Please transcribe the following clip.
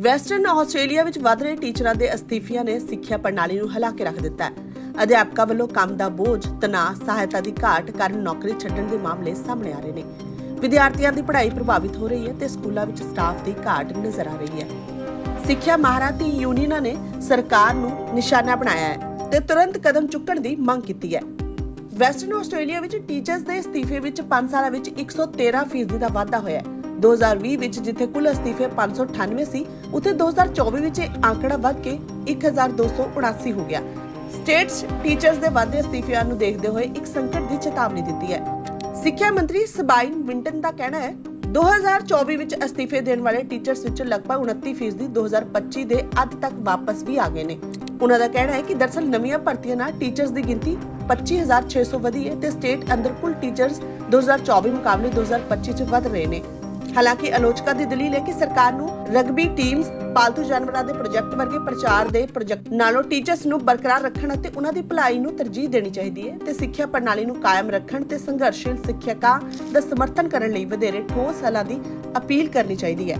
Western Australia ਵਿੱਚ ਵਧ ਰਹੇ ਟੀਚਰਾਂ ਦੇ ਅਸਤੀਫਿਆਂ ਨੇ ਸਿੱਖਿਆ ਪ੍ਰਣਾਲੀ ਨੂੰ ਹਿਲਾ ਕੇ ਰੱਖ ਦਿੱਤਾ ਹੈ। ਅਧਿਆਪਕਾਂ ਵੱਲੋਂ ਕੰਮ ਦਾ ਬੋਝ, ਤਣਾਅ, ਸਹਾਇਤਾ ਦੀ ਘਾਟ ਕਾਰਨ ਨੌਕਰੀ ਛੱਡਣ ਦੇ ਮਾਮਲੇ ਸਾਹਮਣੇ ਆ ਰਹੇ ਨੇ। ਵਿਦਿਆਰਥੀਆਂ ਦੀ ਪੜ੍ਹਾਈ ਪ੍ਰਭਾਵਿਤ ਹੋ ਰਹੀ ਹੈ ਤੇ ਸਕੂਲਾਂ ਵਿੱਚ ਸਟਾਫ ਦੀ ਘਾਟ ਨਜ਼ਰ ਆ ਰਹੀ ਹੈ। ਸਿੱਖਿਆ ਮਹਾਰਾਂ ਦੀ ਯੂਨੀਅਨਾਂ ਨੇ ਸਰਕਾਰ ਨੂੰ ਨਿਸ਼ਾਨਾ ਬਣਾਇਆ ਹੈ ਤੇ ਤੁਰੰਤ ਕਦਮ ਚੁੱਕਣ ਦੀ ਮੰਗ ਕੀਤੀ ਹੈ। ਵੈਸਟਰਨ ਆਸਟ੍ਰੇਲੀਆ ਵਿੱਚ ਟੀਚਰਸ ਦੇ ਅਸਤੀਫੇ ਵਿੱਚ 5 ਸਾਲਾਂ ਵਿੱਚ 113% ਫੀਸਦੀ ਦਾ ਵਾਧਾ ਹੋਇਆ ਹੈ। 2020 ਵਿੱਚ ਜਿੱਥੇ ਕੁੱਲ ਅਸਤੀਫੇ 598 ਸੀ ਉੱਥੇ 2024 ਵਿੱਚ ਇਹ ਆંકੜਾ ਵੱਧ ਕੇ 1279 ਹੋ ਗਿਆ। ਸਟੇਟਸ ਟੀਚਰਸ ਦੇ ਵਾਧੇ ਅਸਤੀਫਿਆਂ ਨੂੰ ਦੇਖਦੇ ਹੋਏ ਇੱਕ ਸੰਕਟ ਦੀ ਚੇਤਾਵਨੀ ਦਿੱਤੀ ਹੈ। ਸਿੱਖਿਆ ਮੰਤਰੀ ਸਬਾਈਨ ਵਿੰਟਨ ਦਾ ਕਹਿਣਾ ਹੈ 2024 ਵਿੱਚ ਅਸਤੀਫੇ ਦੇਣ ਵਾਲੇ ਟੀਚਰਸ ਵਿੱਚ ਲਗਭਗ 29% 2025 ਦੇ ਅੱਧ ਤੱਕ ਵਾਪਸ ਵੀ ਆ ਗਏ ਨੇ। ਉਹਨਾਂ ਦਾ ਕਹਿਣਾ ਹੈ ਕਿ ਦਰਸਲ ਨਵੀਆਂ ਭਰਤੀਆਂ ਨਾਲ ਟੀਚਰਸ ਦੀ ਗਿਣਤੀ 25600 ਵਧੀ ਹੈ ਤੇ ਸਟੇਟ ਅੰਦਰ ਕੁੱਲ ਟੀਚਰਸ 2024 ਮੁਕਾਬਲੇ 2025 ਚ ਵਧ ਰਹੇ ਨੇ। ਹਾਲਾਂਕਿ ਆਲੋਚਕਾਂ ਦੀ ਦਲੀਲ ਹੈ ਕਿ ਸਰਕਾਰ ਨੂੰ ਰਗਬੀ ਟੀਮਸ ਪਾਲਤੂ ਜਾਨਵਰਾਂ ਦੇ ਪ੍ਰੋਜੈਕਟ ਵਰਗੇ ਪ੍ਰਚਾਰ ਦੇ ਪ੍ਰੋਜੈਕਟ ਨਾਲੋਂ ਟੀਚਰਸ ਨੂੰ ਬਰਕਰਾਰ ਰੱਖਣ ਅਤੇ ਉਹਨਾਂ ਦੀ ਭਲਾਈ ਨੂੰ ਤਰਜੀਹ ਦੇਣੀ ਚਾਹੀਦੀ ਹੈ ਤੇ ਸਿੱਖਿਆ ਪ੍ਰਣਾਲੀ ਨੂੰ ਕਾਇਮ ਰੱਖਣ ਤੇ ਸੰਘਰਸ਼ੀਲ ਸਿੱਖਿਅਕਾਂ ਦਾ ਸਮਰਥਨ ਕਰਨ ਲਈ ਵਧੇਰੇ ਠੋਸ ਹੱਲਾਂ ਦੀ ਅਪੀਲ ਕਰਨੀ ਚਾਹੀਦੀ ਹੈ।